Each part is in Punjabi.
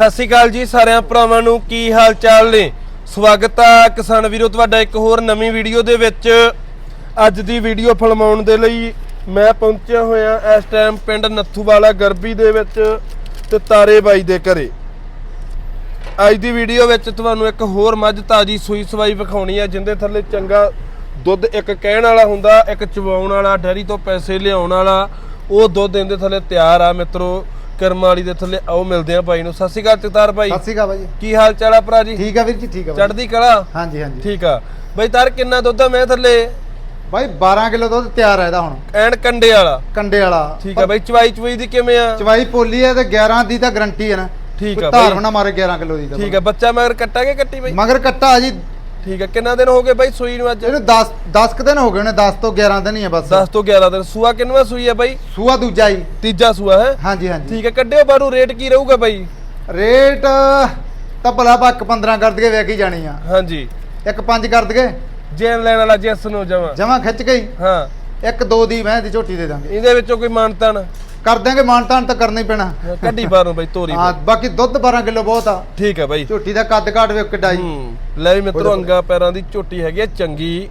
ਸਤਿ ਸ਼੍ਰੀ ਅਕਾਲ ਜੀ ਸਾਰਿਆਂ ਭਰਾਵਾਂ ਨੂੰ, ਕੀ ਹਾਲ ਚਾਲ ਨੇ? ਸਵਾਗਤ ਆ ਕਿਸਾਨ ਵੀਰੋ, ਤੁਹਾਡਾ ਇੱਕ ਹੋਰ ਨਵੀਂ ਵੀਡੀਓ ਦੇ ਵਿੱਚ। ਅੱਜ ਦੀ ਵੀਡੀਓ ਫਿਲਮਾਉਣ ਦੇ ਲਈ ਮੈਂ ਪਹੁੰਚਿਆ ਹੋਇਆ ਇਸ ਟਾਈਮ ਪਿੰਡ ਨੱਥੂਵਾਲਾ ਗਰਬੀ ਦੇ ਵਿੱਚ ਤੇ ਤਾਰੇ ਬਾਈ ਦੇ ਘਰੇ। ਅੱਜ ਦੀ ਵੀਡੀਓ ਵਿੱਚ ਤੁਹਾਨੂੰ ਇੱਕ ਹੋਰ ਮੱਝ ਤਾਜੀ ਸੂਈ ਸਵਾਈ ਵਿਖਾਉਣੀ ਆ, ਜਿੰਦੇ ਥੱਲੇ ਚੰਗਾ ਦੁੱਧ ਇੱਕ ਕਹਿਣ ਵਾਲਾ ਹੁੰਦਾ, ਇੱਕ ਚਵਾਉਣ ਵਾਲਾ, ਡੈਰੀ ਤੋਂ ਪੈਸੇ ਲਿਆਉਣ ਵਾਲਾ, ਉਹ ਦੁੱਧ ਇਹਦੇ ਥੱਲੇ ਤਿਆਰ ਆ ਮਿੱਤਰੋ। ਕਰਮ ਵਾਲੀ ਦੇ ਥੱਲੇ ਆਓ ਮਿਲਦੇ ਆ ਭਾਈ ਨੂੰ। ਸਤਿ ਸ਼੍ਰੀ ਅਕਾਲ ਚਤਾਰ ਭਾਈ ਸਤਿ ਸ਼੍ਰੀ ਅਕਾਲ ਬਾਈ। ਕੀ ਹਾਲ ਚਾਲ ਆ ਭਰਾ ਜੀ? ਠੀਕ ਆ ਵੀਰ ਜੀ ਠੀਕ ਆ ਬਾਈ। ਚੜਦੀ ਕਲਾ? ਹਾਂਜੀ ਹਾਂਜੀ। ਠੀਕ ਆ। ਬਈ ਤਾਰ ਕਿੰਨਾ ਦੁੱਧ ਆ ਮੈਂ ਥੱਲੇ? ਬਾਈ 12 ਕਿਲੋ ਦੁੱਧ ਤਿਆਰ ਹੈ ਇਹਦਾ ਹੁਣ। ਐਨ ਕੰਡੇ ਵਾਲਾ। ਕੰਡੇ ਵਾਲਾ। ਠੀਕ ਆ ਬਈ ਚਵਾਈ ਚਵਾਈ ਦੀ ਕਿਵੇਂ ਆ? ਚਵਾਈ ਪੋਲੀ ਹੈ ਤੇ 11 ਦੀ ਤਾਂ ਗਰੰਟੀ ਹੈ ਨਾ। ਠੀਕ ਆ ਬਾਈ। ਨਾ ਮਾਰੇ 11 ਕਿਲੋ ਦੀ ਠੀਕ ਆ ਬੱਚਾ ਮਗਰ ਕੱਟਾਗੇ ਕੱਟੀ ਬਈ? ਮਗਰ ਕੱਟਾ ਜੀ ਠੀਕ ਆ ਕਿੰਨਾ ਦਿਨ ਹੋ ਗਏ ਬਈ ਸੂਈ ਨੂੰ ਅੱਜ? ਇਹਨੂੰ 10 10 ਕੁ ਦਿਨ ਹੋ ਗਏ ਨੇ 10 ਤੋਂ 11 ਦਿਨ ਹੀ ਹੈ ਬਸ। 10 ਤੋਂ 11 ਦਿਨ। ਸੂਆ ਕਿੰਨਵਾ ਸੂਈ ਆ ਬਾਈ? ਸੂਆ ਦੂਜਾ ਹੀ। ਤੀਜਾ ਸੂਆ ਹੈ? ਹਾਂਜੀ ਹਾਂਜੀ। ਠੀਕ ਹੈ ਕੱਢਿਓ ਬਾਰੂ ਰੇਟ ਕੀ ਰਹੂਗਾ ਬਾਈ? ਰੇਟ ਤਾਂ ਭਲਾ ਬੱਕ 15 ਕਰ ਦਗੇ ਵੇਖ ਹੀ ਜਾਣੀ ਆ। ਹਾਂਜੀ। ਇੱਕ 5 ਕਰ ਦਗੇ ਜੇਨ ਲੈਣ ਵਾਲਾ ਜਿਸ ਨੂੰ ਜਮਾ। ਜਮਾ ਖਿੱਚ ਗਈ ਹਾਂ। ਇੱਕ ਦੋ ਦੀ ਮੈਂ ਦੀ ਝੋਟੀ ਦੇ ਦਾਂਗੇ। ਇਹਦੇ ਵਿੱਚੋਂ ਕੋਈ ਮਾਨਤਾਨ? ਕਰ ਦਾਂਗੇ ਮਾਨਤਾਨ ਤਾਂ ਕਰਨਾ ਹੀ ਪੈਣਾ। ਕੱਢੀ ਬਾਰੂ ਬਾਈ ਤੋਰੀ ਹਾਂ ਬਾਕੀ ਦੁੱਧ 12 ਕਿਲੋ ਬਹੁਤ ਆ। ਠੀਕ ਹੈ ਬਾਈ। ਝੋਟੀ ਦਾ ਕੱਦ ਕਾਟ ਵੇਖ ਕਿੱਡਾ ਜੀ। ਲੈ ਵੀ ਮਿੱਤਰੋ ਅੰਗਾ ਪੈਰਾਂ ਦੀ ਝੋਟੀ ਹੈਗੀ ਆ ਚੰਗੀ।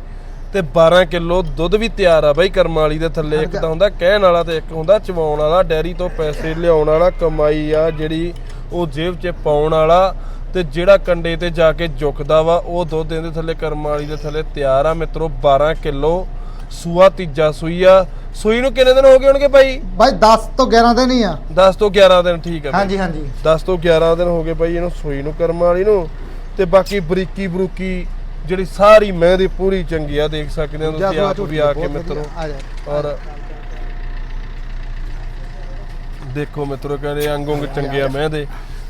ਤੇ 12 ਕਿਲੋ ਦੁੱਧ ਵੀ ਤਿਆਰ ਆ ਬਾਈ ਕਰਮ ਵਾਲੀ ਦੇ ਥੱਲੇ। ਇੱਕ ਤਾਂ ਹੁੰਦਾ ਕਹਿਣ ਵਾਲਾ ਤੇ ਇੱਕ ਹੁੰਦਾ ਚਵਾਉਣ ਵਾਲਾ ਡੈਰੀ ਤੋਂ ਪੈਸੇ ਲਿਆਉਣ ਵਾਲਾ ਕਮਾਈ ਆ ਜਿਹੜੀ ਉਹ ਜੇਬ 'ਚ ਪਾਉਣ ਵਾਲਾ। ਤੇ ਜਿਹੜਾ ਕੰਡੇ ਤੇ ਜਾ ਕੇ ਝੁਕਦਾ ਵਾ ਉਹ ਦੁੱਧ ਇਹਦੇ ਥੱਲੇ ਕਰਮ ਵਾਲੀ ਦੇ ਥੱਲੇ ਤਿਆਰ ਆ। ਮਿੱਤਰੋ 12 ਕਿਲੋ ਸੂਆ ਤੀਜਾ ਸੂਈ ਆ। ਸੂਈ ਨੂੰ ਕਿੰਨੇ ਦਿਨ ਹੋ ਗਏ ਹੋਣਗੇ ਭਾਈ? ਬਾਈ 10 ਤੋਂ 11 ਦਿਨ ਹੀ ਆ। 10 ਤੋਂ 11 ਦਿਨ ਠੀਕ ਆ। ਹਾਂਜੀ ਹਾਂਜੀ। 10 ਤੋਂ 11 ਦਿਨ ਹੋ ਗਏ ਬਾਈ ਇਹਨੂੰ ਸੂਈ ਨੂੰ ਕਰਮ ਵਾਲੀ ਨੂੰ ਤੇ ਬਾਕੀ ਬਰੀਕੀ ਬਰੂਕੀ ਜਿਹੜੀ ਸਾਰੀ ਮੈਂ ਦੀ ਪੂਰੀ ਚੰਗੀ ਆ ਦੇਖ ਸਕਦੇ ਹੋ ਤੁਸੀਂ ਆਪ ਵੀ ਆ ਕੇ ਮਿੱਤਰੋ। ਔਰ ਦੇਖੋ ਮਿੱਤਰੋ ਕਹਿੰਦੇ ਅੰਗ ਉਂਗ ਚੰਗੇ ਆ ਮੈਂ ਦੇ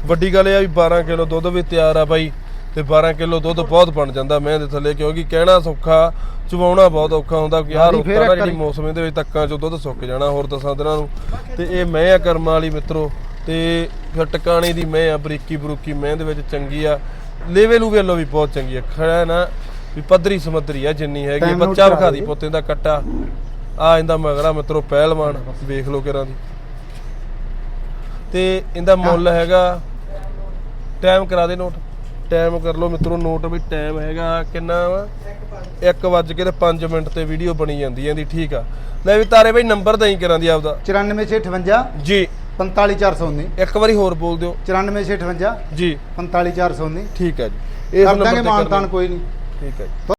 ਵੱਡੀ ਗੱਲ ਇਹ ਆ ਵੀ 12 ਕਿਲੋ ਦੁੱਧ ਵੀ ਤਿਆਰ ਆ ਬਾਈ। ਤੇ 12 ਕਿਲੋ ਦੁੱਧ ਬਹੁਤ ਬਣ ਜਾਂਦਾ ਮੈਂ ਦੇ ਥੱਲੇ ਕਿਉਂਕਿ ਕਹਿਣਾ ਸੌਖਾ ਚਵਾਉਣਾ ਬਹੁਤ ਔਖਾ ਹੁੰਦਾ ਕਿ ਯਾਰ ਰੁੱਤਾਂ ਇੱਕ ਜਿਹੜੀ ਮੌਸਮ ਦੇ ਵਿੱਚ ਤੱਕਾਂ ਚੋਂ ਦੁੱਧ ਸੁੱਕ ਜਾਣਾ ਹੋਰ ਦਸਾਂ ਦਿਨਾਂ ਨੂੰ। ਤੇ ਇਹ ਮੈਂ ਆ ਕਰਮਾਂ ਵਾਲੀ ਮਿੱਤਰੋ ਤੇ ਫਿਰ ਟਿਕਾਣੇ ਦੀ ਮੈਂ ਆ ਬਰੀਕੀ ਬਰੂਕੀ ਮੈਂ ਦੇ ਵਿੱਚ ਚੰਗੀ ਆ। ਲੇਵੇ ਲੂਵੇ ਲੋ ਵੀ ਬਹੁਤ ਚੰਗੀ ਆ। ਖੜਾ ਨਾ ਵੀ ਪੱਧਰੀ ਸਮੱਧਰੀ ਆ ਜਿੰਨੀ ਹੈਗੀ ਬੱਚਾ ਵਿਖਾ ਦੀ ਦੇ। ਪੁੱਤੇ ਦਾ ਕੱਟਾ। ਆ ਇਹਦਾ ਮਗਰਾ ਮਿੱਤਰੋ ਪਹਿਲਵਾਨ ਵੇਖ ਲੋ ਕਿਰਾਂ ਦੀ। ਤੇ ਇਹਦਾ ਮੁੱਲ ਹੈਗਾ ਟਾਈਮ ਕਰਾ ਦੇ ਨੋਟ। ਟਾਈਮ ਕਰ ਲਓ ਮਿੱਤਰੋ ਨੋਟ ਵੀ ਟਾਈਮ ਹੈਗਾ ਕਿੰਨਾ ਵਾ? 1 ਵੱਜ ਕੇ ਤੇ 5 ਮਿੰਟ ਤੇ ਵੀਡੀਓ ਬਣੀ ਜਾਂਦੀ ਹੈ ਇਹਦੀ ਠੀਕ ਆ। ਲੈ ਵੀ ਤਾਰੇ ਬਈ ਨੰਬਰ ਦਈ ਕਰਾਂ ਦੀ ਆਪਦਾ 94658 ਜੀ। 45419 ਇੱਕ ਵਾਰੀ ਹੋਰ ਬੋਲ ਦਿਓ। 94658 ਜੀ। 45419 ਠੀਕ ਹੈ ਜੀ। ਇਸ ਨੰਬਰ ਤੇ ਮਾਨਤਾਨ। ਕੋਈ ਨਹੀਂ। ਠੀਕ ਹੈ ਜੀ।